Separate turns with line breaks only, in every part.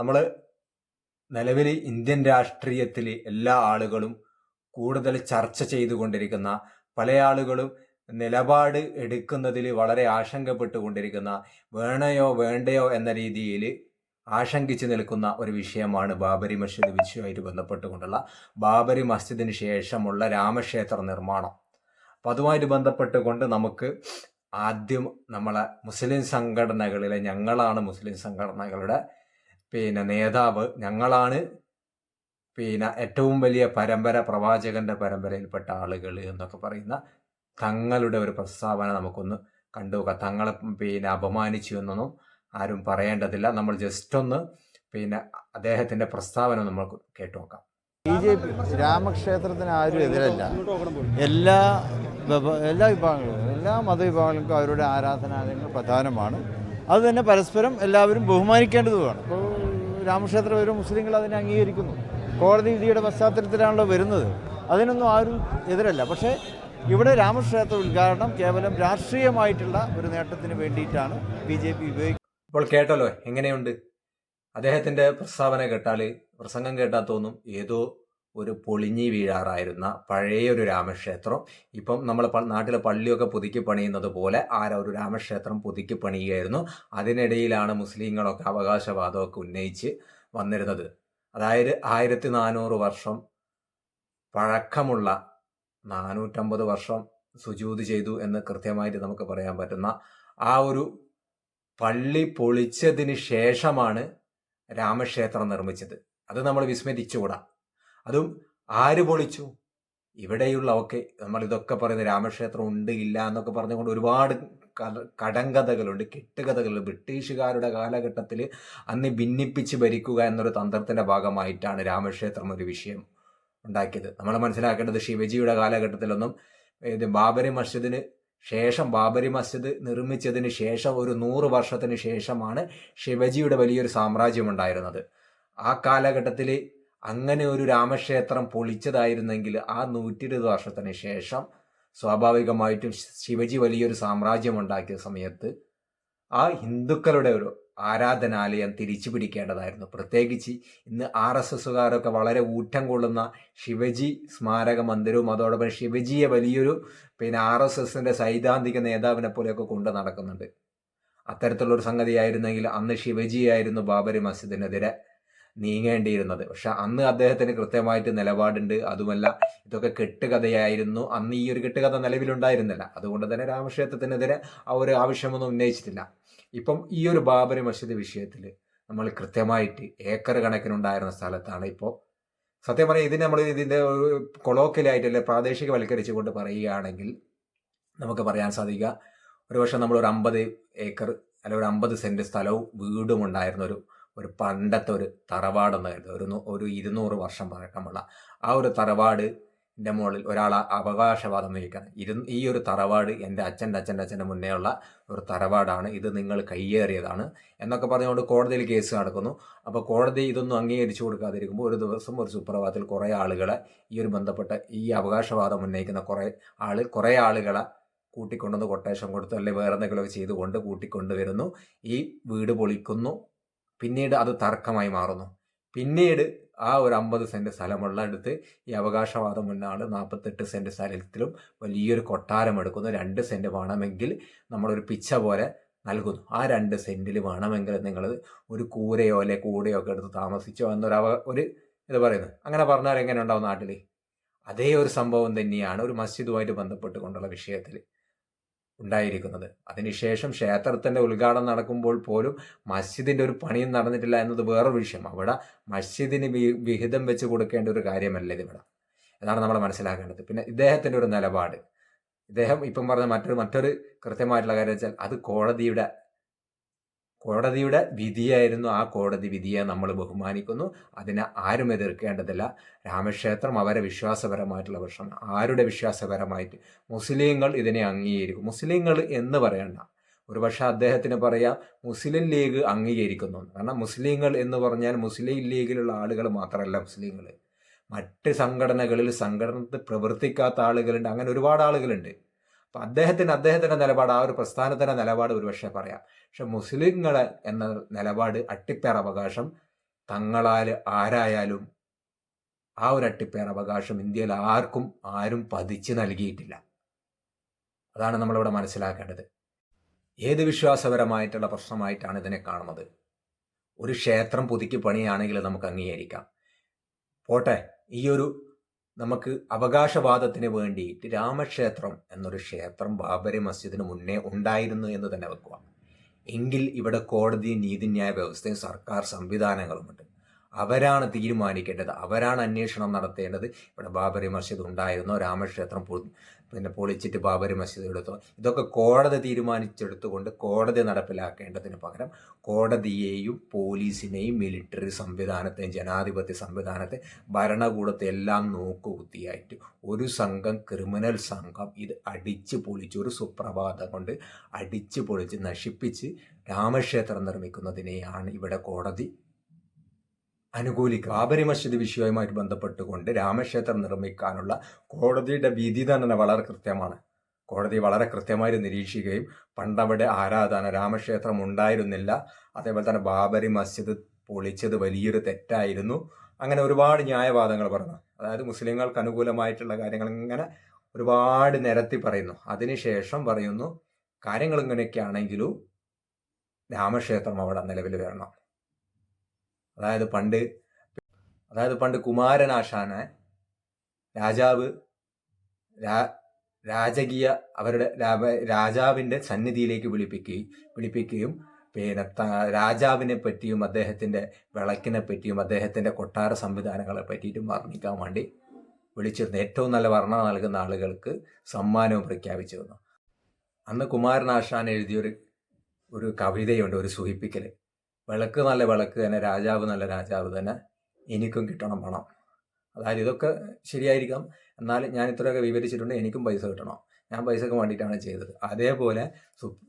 നമ്മൾ നിലവിൽ ഇന്ത്യൻ രാഷ്ട്രീയത്തിൽ എല്ലാ ആളുകളും കൂടുതൽ ചർച്ച ചെയ്തുകൊണ്ടിരിക്കുന്ന പല ആളുകളും നിലപാട് എടുക്കുന്നതിൽ വളരെ ആശങ്കപ്പെട്ടുകൊണ്ടിരിക്കുന്ന വേണയോ വേണ്ടയോ എന്ന രീതിയിൽ ആശങ്കിച്ച് നിൽക്കുന്ന ഒരു വിഷയമാണ് ബാബരി മസ്ജിദ് വിഷയവുമായിട്ട് ബന്ധപ്പെട്ടുകൊണ്ടുള്ള ബാബരി മസ്ജിദിന് ശേഷമുള്ള രാമക്ഷേത്ര നിർമ്മാണം. അപ്പം അതുമായിട്ട് ബന്ധപ്പെട്ടുകൊണ്ട് നമുക്ക് ആദ്യം നമ്മളെ മുസ്ലിം സംഘടനകളിലെ ഞങ്ങളാണ് മുസ്ലിം സംഘടനകളുടെ പിന്നെ നേതാവ് ഞങ്ങളാണ്. പിന്നെ ഏറ്റവും വലിയ പരമ്പര പ്രവാചകന്റെ പരമ്പരയിൽപ്പെട്ട ആളുകൾ എന്നൊക്കെ പറയുന്ന തങ്ങളുടെ ഒരു പ്രസ്താവന നമുക്കൊന്ന് കണ്ടുനോക്കാം തങ്ങളെ പിന്നെ അപമാനിച്ചു എന്നൊന്നും ആരും പറയേണ്ടതില്ല. നമ്മൾ ജസ്റ്റ് ഒന്ന് പിന്നെ അദ്ദേഹത്തിന്റെ പ്രസ്താവന നമ്മൾ കേട്ടു നോക്കാം.
ബി ജെ പി രാമക്ഷേത്രത്തിന് ആരും എതിരല്ല. എല്ലാ എല്ലാ വിഭാഗങ്ങളും എല്ലാ മതവിഭാഗങ്ങൾക്കും അവരുടെ ആരാധനാലയങ്ങൾ പ്രധാനമാണ്. അത് തന്നെ പരസ്പരം എല്ലാവരും ബഹുമാനിക്കേണ്ടതുമാണ്. രാമക്ഷേത്രം വരും മുസ്ലിങ്ങൾ അതിനെ അംഗീകരിക്കുന്നു. കോടതി വിധിയുടെ പശ്ചാത്തലത്തിലാണല്ലോ വരുന്നത്. അതിനൊന്നും ആരും എതിരല്ല. പക്ഷേ ഇവിടെ രാമക്ഷേത്ര ഉദ്ഘാടനം കേവലം രാഷ്ട്രീയമായിട്ടുള്ള ഒരു നേട്ടത്തിന് വേണ്ടിയിട്ടാണ് ബി ജെ പി ഉപയോഗിക്കുന്നത്.
ഇപ്പോൾ കേട്ടല്ലോ എങ്ങനെയുണ്ട്? അദ്ദേഹത്തിന്റെ പ്രസ്താവന കേട്ടാൽ പ്രസംഗം കേട്ടാൽ തോന്നും ഏതോ ഒരു പൊളിഞ്ഞി വീഴാറായിരുന്ന പഴയ ഒരു രാമക്ഷേത്രം. ഇപ്പം നമ്മൾ നാട്ടിലെ പള്ളിയൊക്കെ പുതുക്കി പണിയുന്നത് പോലെ ആ ഒരു രാമക്ഷേത്രം പുതുക്കി പണിയുകയായിരുന്നു. അതിനിടയിലാണ് മുസ്ലിങ്ങളൊക്കെ അവകാശവാദമൊക്കെ ഉന്നയിച്ച് വന്നിരുന്നത്. അതായത് ആയിരത്തി നാനൂറ് വർഷം പഴക്കമുള്ള നാനൂറ്റമ്പത് വർഷം സുജൂത് ചെയ്തു എന്ന് കൃത്യമായിട്ട് നമുക്ക് പറയാൻ പറ്റുന്ന ആ ഒരു പള്ളി പൊളിച്ചതിന് ശേഷമാണ് രാമക്ഷേത്രം നിർമ്മിച്ചത്. അത് നമ്മൾ വിസ്മരിച്ചുകൂടാ. അതും ആര് പൊളിച്ചു? ഇവിടെയുള്ള ഒക്കെ നമ്മൾ ഇതൊക്കെ പറയുന്ന രാമക്ഷേത്രം ഉണ്ട് ഇല്ല എന്നൊക്കെ പറഞ്ഞുകൊണ്ട് ഒരുപാട് കഥ- കടങ്കഥകളുണ്ട് കെട്ടുകഥകളുണ്ട്. ബ്രിട്ടീഷുകാരുടെ കാലഘട്ടത്തിൽ അന്ന് ഭിന്നിപ്പിച്ച് ഭരിക്കുക എന്നൊരു തന്ത്രത്തിന്റെ ഭാഗമായിട്ടാണ് രാമക്ഷേത്രം ഒരു വിഷയം ഉണ്ടാക്കിയത്. നമ്മൾ മനസ്സിലാക്കേണ്ടത് ശിവജിയുടെ കാലഘട്ടത്തിലൊന്നും ഇത് ബാബരി മസ്ജിദിന് ശേഷം ബാബരി മസ്ജിദ് നിർമ്മിച്ചതിന് ശേഷം ഒരു നൂറ് വർഷത്തിന് ശേഷമാണ് ശിവജിയുടെ വലിയൊരു സാമ്രാജ്യം ഉണ്ടായിരുന്നത്. ആ കാലഘട്ടത്തിൽ അങ്ങനെ ഒരു രാമക്ഷേത്രം പൊളിച്ചതായിരുന്നെങ്കിൽ ആ നൂറ്റി ഇരുപത് വർഷത്തിന് ശേഷം സ്വാഭാവികമായിട്ടും ശിവജി വലിയൊരു സാമ്രാജ്യം ഉണ്ടാക്കിയ സമയത്ത് ആ ഹിന്ദുക്കളുടെ ഒരു ആരാധനാലയം തിരിച്ചു പിടിക്കേണ്ടതായിരുന്നു. പ്രത്യേകിച്ച് ഇന്ന് ആർ എസ് എസുകാരൊക്കെ വളരെ ഊറ്റം കൊള്ളുന്ന ശിവജി സ്മാരക മന്ദിരവും അതോടൊപ്പം ശിവജിയെ വലിയൊരു പിന്നെ ആർ എസ് എസിന്റെ സൈദ്ധാന്തിക നേതാവിനെ പോലെയൊക്കെ കൊണ്ട് നടക്കുന്നുണ്ട്. അത്തരത്തിലുള്ളൊരു സംഗതിയായിരുന്നെങ്കിൽ അന്ന് ശിവജിയായിരുന്നു ബാബരി മസ്ജിദിനെതിരെ നീങ്ങേണ്ടിയിരുന്നത്. പക്ഷെ അന്ന് അദ്ദേഹത്തിന് കൃത്യമായിട്ട് നിലപാടുണ്ട്. അതുമല്ല ഇതൊക്കെ കെട്ടുകഥയായിരുന്നു. അന്ന് ഈ ഒരു കെട്ടുകഥ നിലവിലുണ്ടായിരുന്നില്ല. അതുകൊണ്ട് തന്നെ രാമക്ഷേത്രത്തിനെതിരെ ആ ഒരു ആവശ്യമൊന്നും ഉന്നയിച്ചിട്ടില്ല. ഇപ്പം ഈ ഒരു ബാബരി മസ്ജിദ് വിഷയത്തിൽ നമ്മൾ കൃത്യമായിട്ട് ഏക്കർ കണക്കിനുണ്ടായിരുന്ന സ്ഥലത്താണ് ഇപ്പോൾ സത്യം പറയാം ഇതിന് നമ്മൾ ഇതിന്റെ ഒരു കൊളോക്കലായിട്ട് അല്ലെ പ്രാദേശികവൽക്കരിച്ചുകൊണ്ട് പറയുകയാണെങ്കിൽ നമുക്ക് പറയാൻ സാധിക്കുക ഒരു വർഷം നമ്മൾ ഒരു അമ്പത് ഏക്കർ അല്ല ഒരു അമ്പത് സെന്റ് സ്ഥലവും വീടും ഉണ്ടായിരുന്ന ഒരു ഒരു പണ്ടത്തെ ഒരു തറവാടെന്നായിരുന്നു ഒരു ഒരു ഇരുന്നൂറ് വർഷം പഴക്കമുള്ള ആ ഒരു തറവാടിന്റെ മുകളിൽ ഒരാൾ അവകാശവാദം വഹിക്കണം. ഇരു ഈ ഒരു തറവാട് എന്റെ അച്ഛന്റെ അച്ഛന്റെ അച്ഛന്റെ മുന്നേ ഉള്ള ഒരു തറവാടാണ്. ഇത് നിങ്ങൾ കയ്യേറിയതാണ് എന്നൊക്കെ പറഞ്ഞുകൊണ്ട് കോടതിയിൽ കേസ് നടക്കുന്നു. അപ്പോൾ കോടതി ഇതൊന്നും അംഗീകരിച്ചു കൊടുക്കാതിരിക്കുമ്പോൾ ഒരു ദിവസം ഒരു സുപ്രഭാതത്തിൽ കുറേ ആളുകളെ ഈ ഒരു ബന്ധപ്പെട്ട ഈ അവകാശവാദം ഉന്നയിക്കുന്ന കുറേ ആൾ കുറേ ആളുകളെ കൂട്ടിക്കൊണ്ടുവന്ന് കൊട്ടേഷൻ കൊടുത്തു അല്ലെങ്കിൽ വേറെ എന്തെങ്കിലുമൊക്കെ ചെയ്തുകൊണ്ട് കൂട്ടിക്കൊണ്ടുവരുന്നു. ഈ വീട് പൊളിക്കുന്നു. പിന്നീട് അത് തർക്കമായി മാറുന്നു. പിന്നീട് ആ ഒരു അമ്പത് സെന്റ് സ്ഥലമുള്ള അടുത്ത് ഈ അവകാശവാദം മുന്നാണ് നാൽപ്പത്തെട്ട് സെന്റ് സ്ഥലത്തിലും വലിയൊരു കൊട്ടാരം എടുക്കുന്നു. രണ്ട് സെന്റ് വേണമെങ്കിൽ നമ്മളൊരു പിച്ച പോലെ നൽകുന്നു. ആ രണ്ട് സെന്റിൽ വേണമെങ്കിൽ നിങ്ങൾ ഒരു കൂരയോ അല്ലെ കൂടയോ ഒക്കെ എടുത്ത് താമസിച്ചോ എന്നൊരു അവ ഒരു ഇത് പറയുന്നത് അങ്ങനെ പറഞ്ഞാൽ എങ്ങനെ ഉണ്ടാവും നാട്ടിൽ അതേ ഒരു സംഭവം തന്നെയാണ് ഒരു മസ്ജിദുമായിട്ട് ബന്ധപ്പെട്ടുകൊണ്ടുള്ള വിഷയത്തിൽ ഉണ്ടായിരിക്കുന്നത്. അതിനുശേഷം ക്ഷേത്രത്തിന്റെ ഉദ്ഘാടനം നടക്കുമ്പോൾ പോലും മസ്ജിദിന്റെ ഒരു പണിയും നടന്നിട്ടില്ല എന്നത് വേറൊരു വിഷയം. അവിടെ മസ്ജിദിന് വിഹിതം വെച്ച് കൊടുക്കേണ്ട ഒരു കാര്യമല്ല ഇത് ഇവിടെ. എന്നാണ് നമ്മൾ മനസ്സിലാക്കേണ്ടത്. പിന്നെ ഇദ്ദേഹത്തിന്റെ ഒരു നിലപാട്. ഇദ്ദേഹം ഇപ്പം പറഞ്ഞ മറ്റൊരു മറ്റൊരു കൃത്യമായിട്ടുള്ള കാര്യം വെച്ചാൽ അത് കോടതിയുടെ കോടതിയുടെ വിധിയായിരുന്നു ആ കോടതി വിധിയെ നമ്മൾ ബഹുമാനിക്കുന്നു. അതിനെ ആരും എതിർക്കേണ്ടതില്ല. രാമക്ഷേത്രം അവരെ വിശ്വാസപരമായിട്ടുള്ള പ്രശ്നം. ആരുടെ വിശ്വാസപരമായിട്ട്? മുസ്ലിങ്ങൾ ഇതിനെ അംഗീകരിക്കും. മുസ്ലിങ്ങൾ എന്ന് പറയണ്ട. ഒരുപക്ഷെ അദ്ദേഹത്തിന് പറയാം മുസ്ലിം ലീഗ് അംഗീകരിക്കുന്നുണ്ട് കാരണം മുസ്ലിങ്ങൾ എന്ന് പറഞ്ഞാൽ മുസ്ലിം ലീഗിലുള്ള ആളുകൾ മാത്രമല്ല മുസ്ലിങ്ങൾ. മറ്റ് സംഘടനകളിൽ സംഘടനത്തിൽ പ്രവർത്തിക്കാത്ത ആളുകളുണ്ട്. അങ്ങനെ ഒരുപാട് ആളുകളുണ്ട്. അപ്പം അദ്ദേഹത്തിന് അദ്ദേഹത്തിന്റെ നിലപാട് ആ ഒരു പ്രസ്ഥാനത്തിന്റെ നിലപാട് ഒരുപക്ഷെ പറയാം. പക്ഷെ മുസ്ലിങ്ങൾ എന്ന നിലപാട് അട്ടിപ്പേർ അവകാശം. തങ്ങളാൽ ആരായാലും ആ ഒരു അട്ടിപ്പേർ അവകാശം ഇന്ത്യയിൽ ആർക്കും ആരും പതിച്ചു നൽകിയിട്ടില്ല. അതാണ് നമ്മളിവിടെ മനസ്സിലാക്കേണ്ടത്. ഏത് വിശ്വാസപരമായിട്ടുള്ള പ്രശ്നമായിട്ടാണ് ഇതിനെ കാണുന്നത്? ഒരു ക്ഷേത്രം പുതുക്കി പണിയാണെങ്കിൽ നമുക്ക് അംഗീകരിക്കാം. പോട്ടെ ഈ ഒരു നമുക്ക് അവകാശവാദത്തിന് വേണ്ടിയിട്ട് രാമക്ഷേത്രം എന്നൊരു ക്ഷേത്രം ബാബരി മസ്ജിദിന് മുന്നേ ഉണ്ടായിരുന്നു എന്ന് തന്നെ വെക്കുക. എങ്കിൽ ഇവിടെ കോടതി നീതിന്യായ വ്യവസ്ഥയും സർക്കാർ സംവിധാനങ്ങളുമുണ്ട്. അവരാണ് തീരുമാനിക്കേണ്ടത്. അവരാണ് അന്വേഷണം നടത്തേണ്ടത്. ഇവിടെ ബാബരി മസ്ജിദ് ഉണ്ടായിരുന്നോ? രാമക്ഷേത്രം പിന്നെ പൊളിച്ചിട്ട് ബാബരി മസ്ജിദ് എടുത്തോ. ഇതൊക്കെ കോടതി തീരുമാനിച്ചെടുത്തുകൊണ്ട് കോടതി നടപ്പിലാക്കേണ്ടതിന് പകരം കോടതിയെയും പോലീസിനെയും മിലിറ്ററി സംവിധാനത്തെയും ജനാധിപത്യ സംവിധാനത്തെ ഭരണകൂടത്തെ എല്ലാം നോക്കുകുത്തിയായിട്ട് ഒരു സംഘം ക്രിമിനൽ സംഘം ഇത് അടിച്ചു പൊളിച്ച് ഒരു സുപ്രഭാതം കൊണ്ട് അടിച്ചു പൊളിച്ച് നശിപ്പിച്ച് രാമക്ഷേത്രം നിർമ്മിക്കുന്നതിനെയാണ് ഇവിടെ കോടതി അനുകൂലിക്കുക. ബാബരി മസ്ജിദ് വിഷയവുമായിട്ട് ബന്ധപ്പെട്ടുകൊണ്ട് രാമക്ഷേത്രം നിർമ്മിക്കാനുള്ള കോടതിയുടെ വിധി തന്നെ വളരെ കൃത്യമാണ്. കോടതി വളരെ കൃത്യമായി നിരീക്ഷിക്കുകയും പണ്ടവിടെ ആരാധന രാമക്ഷേത്രം ഉണ്ടായിരുന്നില്ല. അതേപോലെ തന്നെ ബാബരി മസ്ജിദ് പൊളിച്ചത് വലിയൊരു തെറ്റായിരുന്നു. അങ്ങനെ ഒരുപാട് ന്യായവാദങ്ങൾ പറഞ്ഞു. അതായത് മുസ്ലിങ്ങൾക്ക് അനുകൂലമായിട്ടുള്ള കാര്യങ്ങൾ ഇങ്ങനെ ഒരുപാട് നിരത്തി പറയുന്നു. അതിനുശേഷം പറയുന്നു കാര്യങ്ങൾ ഇങ്ങനെയൊക്കെ ആണെങ്കിലും രാമക്ഷേത്രം അവിടെ നിലവിൽ വരണം. അതായത് പണ്ട് അതായത് പണ്ട് കുമാരനാശാനെ രാജാവ് രാജകീയ അവരുടെ രാജാവിന്റെ സന്നിധിയിലേക്ക് വിളിപ്പിക്കുകയും വിളിപ്പിക്കുകയും പിന്നെ രാജാവിനെ പറ്റിയും അദ്ദേഹത്തിന്റെ വിളക്കിനെ പറ്റിയും അദ്ദേഹത്തിന്റെ കൊട്ടാര സംവിധാനങ്ങളെ പറ്റിയിട്ടും വർണിക്കാൻ വേണ്ടി വിളിച്ചിരുന്നു. ഏറ്റവും നല്ല വർണ നൽകുന്ന ആളുകൾക്ക് സമ്മാനവും പ്രഖ്യാപിച്ചിരുന്നു അന്ന് കുമാരനാശാൻ എഴുതിയൊരു ഒരു കവിതയുണ്ട് ഒരു സൂഹിപ്പിക്കൽ വിളക്ക് നല്ല വിളക്ക് തന്നെ രാജാവ് നല്ല രാജാവ് തന്നെ എനിക്കും കിട്ടണം പണം. അതായത് ഇതൊക്കെ ശരിയായിരിക്കാം. എന്നാലും ഞാൻ ഇത്രയൊക്കെ വിവരിച്ചിട്ടുണ്ട് എനിക്കും പൈസ കിട്ടണം. ഞാൻ പൈസക്ക് വേണ്ടിയിട്ടാണ് ചെയ്തത്. അതേപോലെ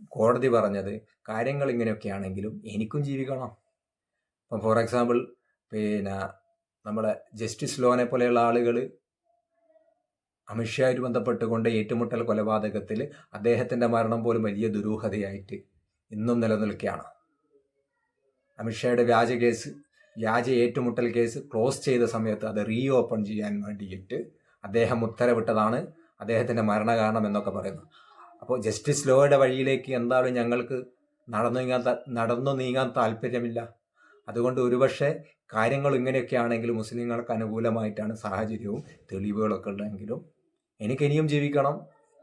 കോടതി പറഞ്ഞത് കാര്യങ്ങൾ ഇങ്ങനെയൊക്കെ ആണെങ്കിലും എനിക്കും ജീവിക്കണം. ഇപ്പം ഫോർ എക്സാമ്പിൾ പിന്നെ നമ്മുടെ ജസ്റ്റിസ് ലോനെ പോലെയുള്ള ആളുകൾ അമിത്ഷായിട്ട് ബന്ധപ്പെട്ടുകൊണ്ട് ഏറ്റുമുട്ടൽ കൊലപാതകത്തിൽ അദ്ദേഹത്തിന്റെ മരണം പോലും വലിയ ദുരൂഹതയായിട്ട് ഇന്നും നിലനിൽക്കുകയാണ്. അമിത്ഷായുടെ വ്യാജ കേസ് വ്യാജ ഏറ്റുമുട്ടൽ കേസ് ക്ലോസ് ചെയ്ത സമയത്ത് അത് റീ ഓപ്പൺ ചെയ്യാൻ വേണ്ടിയിട്ട് അദ്ദേഹം ഉത്തരവിട്ടതാണ്. അദ്ദേഹത്തിന്റെ മരണകാരണം എന്നൊക്കെ പറയുന്നു അപ്പോൾ ജസ്റ്റിസ് ലോയുടെ വഴിയിലേക്ക് എന്തായാലും ഞങ്ങൾക്ക് നടന്നു നീങ്ങാൻ നടന്നു നീങ്ങാൻ താല്പര്യമില്ല. അതുകൊണ്ട് ഒരുപക്ഷെ കാര്യങ്ങൾ ഇങ്ങനെയൊക്കെ ആണെങ്കിൽ മുസ്ലിങ്ങൾക്ക് അനുകൂലമായിട്ടാണ് സാഹചര്യവും തെളിവുകളൊക്കെ ഉണ്ടെങ്കിലും എനിക്കിനിയും ജീവിക്കണം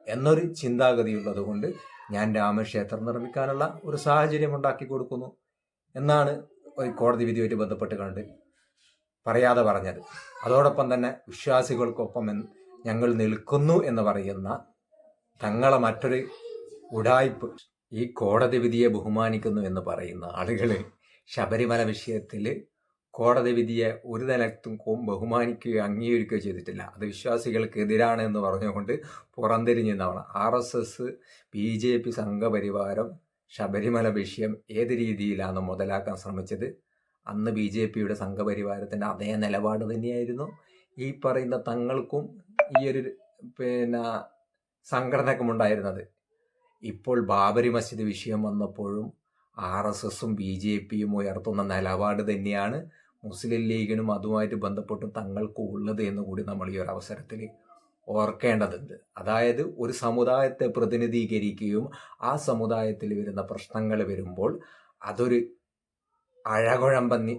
എന്നൊരു ചിന്താഗതി ഉള്ളതുകൊണ്ട് ഞാൻ രാമക്ഷേത്രം നിർമ്മിക്കാനുള്ള ഒരു സാഹചര്യം ഉണ്ടാക്കി കൊടുക്കുന്നു. എന്നാണ് കോടതി വിധിയുമായിട്ട് ബന്ധപ്പെട്ട് കണ്ട് പറയാതെ പറഞ്ഞത്. അതോടൊപ്പം തന്നെ വിശ്വാസികൾക്കൊപ്പം ഞങ്ങൾ നിൽക്കുന്നു എന്ന് പറയുന്ന തങ്ങളെ മറ്റൊരു ഉടായ്പ് ഈ കോടതി വിധിയെ ബഹുമാനിക്കുന്നു എന്ന് പറയുന്ന ആളുകൾ ശബരിമല വിഷയത്തിൽ കോടതി വിധിയെ ഒരു നിലത്തും ബഹുമാനിക്കുകയോ അംഗീകരിക്കുകയോ ചെയ്തിട്ടില്ല. അത് വിശ്വാസികൾക്ക് എതിരാണ് എന്ന് പറഞ്ഞുകൊണ്ട് പുറംതിരിഞ്ഞ് നിന്നവണ് R S S B J P സംഘപരിവാരം Sabarimala വിഷയം ഏത് രീതിയിലാണ് മുതലാക്കാൻ ശ്രമിച്ചത് അന്ന് ബി ജെ പിയുടെ സംഘപരിവാരത്തിന്റെ അതേ നിലപാട് തന്നെയായിരുന്നു. ഈ പറയുന്ന തങ്ങൾക്കും ഈ ഒരു പിന്നെ സംഘടനക്കും ഉണ്ടായിരുന്നത്. ഇപ്പോൾ ബാബരി മസ്ജിദ് വിഷയം വന്നപ്പോഴും ആർ എസ് എസും ബി ജെ പിയും ഉയർത്തുന്ന നിലപാട് തന്നെയാണ് മുസ്ലിം ലീഗിനും അതുമായിട്ട് ബന്ധപ്പെട്ടും തങ്ങൾക്കും ഉള്ളത് എന്ന് കൂടി നമ്മൾ ഈ ഒരു അവസരത്തിൽ ഓർക്കേണ്ടതുണ്ട്. അതായത് ഒരു സമുദായത്തെ പ്രതിനിധീകരിക്കുകയും ആ സമുദായത്തിൽ വരുന്ന പ്രശ്നങ്ങൾ വരുമ്പോൾ അതൊരു അഴകുഴമ്പന്നി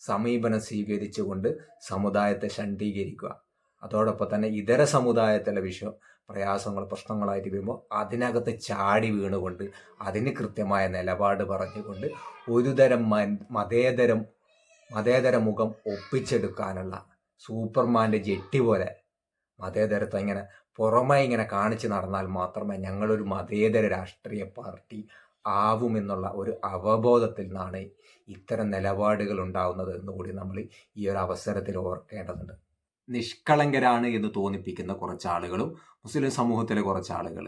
സമീപനം സ്വീകരിച്ചുകൊണ്ട് സമുദായത്തെ ശണ്ഡീകരിക്കുക. അതോടൊപ്പം തന്നെ ഇതര സമുദായത്തിലെ വിഷയം പ്രയാസങ്ങൾ പ്രശ്നങ്ങളായിട്ട് വരുമ്പോൾ അതിനകത്ത് ചാടി വീണുകൊണ്ട് അതിന് കൃത്യമായ നിലപാട് പറഞ്ഞുകൊണ്ട് ഒരുതരം മതേതരം മതേതര മുഖം ഒപ്പിച്ചെടുക്കാനുള്ള സൂപ്പർമാന്റെ ജെട്ടി പോലെ മതേതരത്വം ഇങ്ങനെ പുറമെ ഇങ്ങനെ കാണിച്ച് നടന്നാൽ മാത്രമേ ഞങ്ങളൊരു മതേതര രാഷ്ട്രീയ പാർട്ടി ആവുമെന്നുള്ള ഒരു അവബോധത്തിൽ നിന്നാണ് ഇത്തരം നിലപാടുകൾ ഉണ്ടാവുന്നത് എന്നുകൂടി നമ്മൾ ഈ ഒരു അവസരത്തിൽ ഓർക്കേണ്ടതുണ്ട്. നിഷ്കളങ്കരാണ് എന്ന് തോന്നിപ്പിക്കുന്ന കുറച്ച് ആളുകളും മുസ്ലിം സമൂഹത്തിലെ കുറച്ച് ആളുകൾ.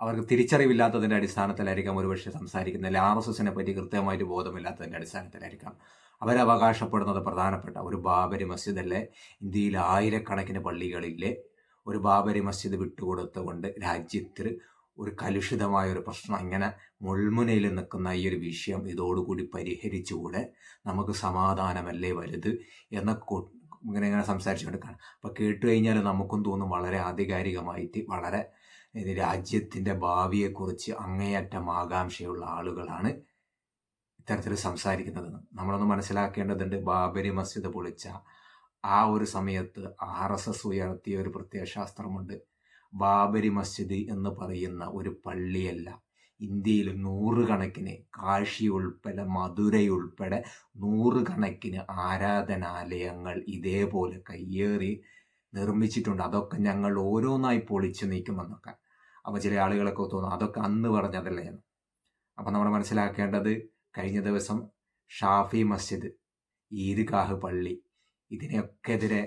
അവർക്ക് തിരിച്ചറിവില്ലാത്തതിന്റെ അടിസ്ഥാനത്തിലായിരിക്കാം ഒരുപക്ഷെ സംസാരിക്കുന്നത്. ആർ എസ് എസിനെ പറ്റി കൃത്യമായിട്ട് ബോധമില്ലാത്തതിന്റെ അടിസ്ഥാനത്തിലായിരിക്കാം. അവരവകാശപ്പെടുന്നത് പ്രധാനപ്പെട്ട ഒരു ബാബരി മസ്ജിദ് അല്ലേ ഇന്ത്യയിൽ ആയിരക്കണക്കിന് പള്ളികളിലെ ഒരു ബാബരി മസ്ജിദ് വിട്ടുകൊടുത്തുകൊണ്ട് രാജ്യത്തിൽ ഒരു കലുഷിതമായ ഒരു പ്രശ്നം അങ്ങനെ മുൾമുനയിൽ നിൽക്കുന്ന ഈ ഒരു വിഷയം ഇതോടുകൂടി പരിഹരിച്ചുകൂടെ നമുക്ക് സമാധാനമല്ലേ വലുത് എന്ന ഇങ്ങനെ ഇങ്ങനെ സംസാരിച്ചുകൊണ്ട് കാണാം അപ്പോൾ കേട്ടു കഴിഞ്ഞാൽ നമുക്കും തോന്നും വളരെ ആധികാരികമായിട്ട് വളരെ രാജ്യത്തിന്റെ ഭാവിയെക്കുറിച്ച് അങ്ങേയറ്റം ആകാംക്ഷയുള്ള ആളുകളാണ്. ഇത്തരത്തിൽ സംസാരിക്കുന്നത്. നമ്മളൊന്ന് മനസ്സിലാക്കേണ്ടതുണ്ട് ബാബരി മസ്ജിദ് പൊളിച്ച ആ ഒരു സമയത്ത് ആർ എസ് എസ് ഉയർത്തിയ ഒരു പ്രത്യയശാസ്ത്രമുണ്ട്. ബാബരി മസ്ജിദ് എന്ന് പറയുന്ന ഒരു പള്ളിയല്ല. ഇന്ത്യയിൽ നൂറുകണക്കിന് കാശി ഉൾപ്പെടെ മധുരയുൾപ്പെടെ നൂറുകണക്കിന് ആരാധനാലയങ്ങൾ ഇതേപോലെ കയ്യേറി നിർമ്മിച്ചിട്ടുണ്ട്. അതൊക്കെ ഞങ്ങൾ ഓരോന്നായി പൊളിച്ചു നീക്കുമെന്നൊക്കെ. അപ്പോൾ ചില ആളുകളൊക്കെ തോന്നും അതൊക്കെ അന്ന് പറഞ്ഞതല്ലേ എന്ന്. അപ്പോൾ നമ്മൾ മനസ്സിലാക്കേണ്ടത് കഴിഞ്ഞ ദിവസം ഷാഫി മസ്ജിദ് ഈദ്ഗാഹ് പള്ളി ഇതിനൊക്കെ എതിരെ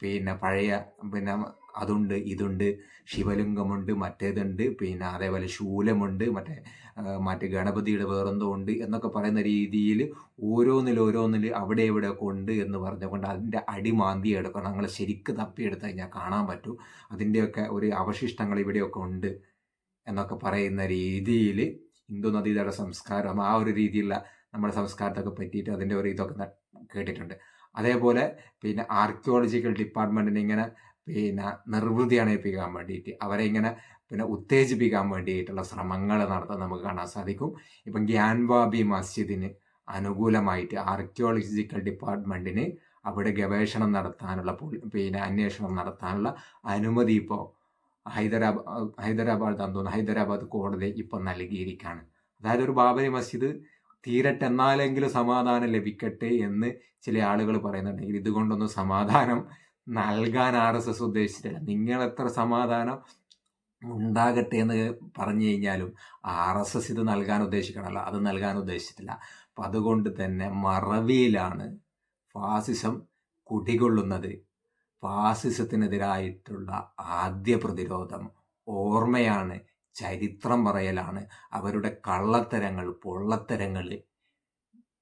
പിന്നെ പഴയ പിന്നെ അതുണ്ട് ഇതുണ്ട് ശിവലിംഗമുണ്ട് മറ്റേതുണ്ട് പിന്നെ അതേപോലെ ശൂലമുണ്ട് മറ്റേ മറ്റേ ഗണപതിയുടെ വേറെന്തോ ഉണ്ട് എന്നൊക്കെ പറയുന്ന രീതിയിൽ ഓരോന്നിൽ ഓരോന്നിൽ അവിടെ ഇവിടെ ഒക്കെ ഉണ്ട് എന്ന് പറഞ്ഞുകൊണ്ട് അതിന്റെ അടിമാന്തി എടുക്കണം. ഞങ്ങൾ ശരിക്ക് തപ്പിയെടുത്ത് കഴിഞ്ഞാൽ കാണാൻ പറ്റൂ. അതിന്റെയൊക്കെ ഒരു അവശിഷ്ടങ്ങൾ ഇവിടെയൊക്കെ ഉണ്ട് എന്നൊക്കെ പറയുന്ന രീതിയിൽ ഹിന്ദു നദീതട സംസ്കാരം ആ ഒരു രീതിയിലുള്ള നമ്മുടെ സംസ്കാരത്തൊക്കെ പറ്റിയിട്ട് അതിന്റെ ഒരു ഇതൊക്കെ കേട്ടിട്ടുണ്ട്. അതേപോലെ പിന്നെ ആർക്കിയോളജിക്കൽ ഡിപ്പാർട്ട്മെന്റിനെ ഇങ്ങനെ പിന്നെ നിർവൃതി അണയിപ്പിക്കാൻ വേണ്ടിയിട്ട് അവരെ ഇങ്ങനെ പിന്നെ ഉത്തേജിപ്പിക്കാൻ വേണ്ടിയിട്ടുള്ള ശ്രമങ്ങൾ നടത്താൻ നമുക്ക് കാണാൻ സാധിക്കും. ഇപ്പം ഗ്യാൻവാബി മസ്ജിദിന് അനുകൂലമായിട്ട് ആർക്കിയോളജിക്കൽ ഡിപ്പാർട്ട്മെന്റിന് അവിടെ ഗവേഷണം നടത്താനുള്ള പിന്നെ അന്വേഷണം നടത്താനുള്ള അനുമതി ഇപ്പോൾ ഹൈദരാബാദ് ഹൈദരാബാദ് തോന്നുന്നു. ഹൈദരാബാദ് കോടതി ഇപ്പം നൽകിയിരിക്കുകയാണ് അതായത് ഒരു ബാബരി മസ്ജിദ് തീരട്ടെ എന്നാലെങ്കിലും സമാധാനം ലഭിക്കട്ടെ എന്ന് ചില ആളുകൾ പറയുന്നുണ്ടെങ്കിൽ ഇതുകൊണ്ടൊന്നും സമാധാനം നൽകാൻ ആർ എസ് എസ് ഉദ്ദേശിച്ചിട്ടില്ല. നിങ്ങൾ എത്ര സമാധാനം ഉണ്ടാകട്ടെ എന്ന് പറഞ്ഞു കഴിഞ്ഞാലും ആർ എസ് എസ് ഇത് നൽകാൻ ഉദ്ദേശിക്കണമല്ലോ. അത് നൽകാൻ ഉദ്ദേശിച്ചിട്ടില്ല. അപ്പം അതുകൊണ്ട് തന്നെ മറവിയിലാണ് ഫാസിസം കുടികൊള്ളുന്നത്. ഫാസിസത്തിനെതിരായിട്ടുള്ള ആദ്യ പ്രതിരോധം ഓർമ്മയാണ് ചരിത്രം പറയലാണ്. അവരുടെ കള്ളത്തരങ്ങൾ പൊള്ളത്തരങ്ങൾ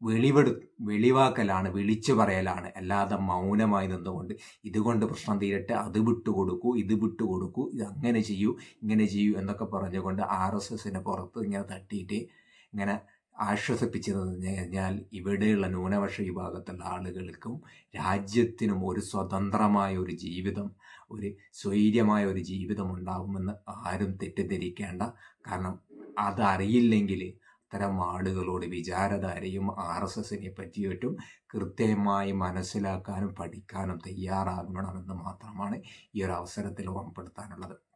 വെളിവെടു വെളിവാക്കലാണ് വിളിച്ചു പറയലാണ്. അല്ലാതെ മൗനമായി നിന്നുകൊണ്ട് ഇതുകൊണ്ട് പ്രശ്നം തീരട്ടെ അത് വിട്ടുകൊടുക്കൂ ഇത് വിട്ടുകൊടുക്കൂ ഇത് അങ്ങനെ ചെയ്യൂ ഇങ്ങനെ ചെയ്യൂ എന്നൊക്കെ പറഞ്ഞുകൊണ്ട് ആർ എസ് എസിന് പുറത്ത് ഇങ്ങനെ തട്ടിയിട്ട് ഇങ്ങനെ ആശ്വസിപ്പിച്ചത് കഴിഞ്ഞാൽ ഇവിടെയുള്ള ന്യൂനപക്ഷ വിഭാഗത്തിലുള്ള ആളുകൾക്കും രാജ്യത്തിനും ഒരു സ്വതന്ത്രമായ ഒരു ജീവിതം ഒരു സ്വൈര്യമായ ഒരു ജീവിതം ഉണ്ടാകുമെന്ന് ആരും തെറ്റിദ്ധരിക്കേണ്ട. കാരണം അതറിയില്ലെങ്കിൽ അത്തരം ആളുകളോട് വിചാരധാരയും ആർ എസ് എസിനെ പറ്റിയിട്ടും കൃത്യമായി മനസ്സിലാക്കാനും പഠിക്കാനും തയ്യാറാകണമെന്ന് മാത്രമാണ് ഈ ഒരു അവസരത്തിൽ ഓർമ്മപ്പെടുത്താനുള്ളത്.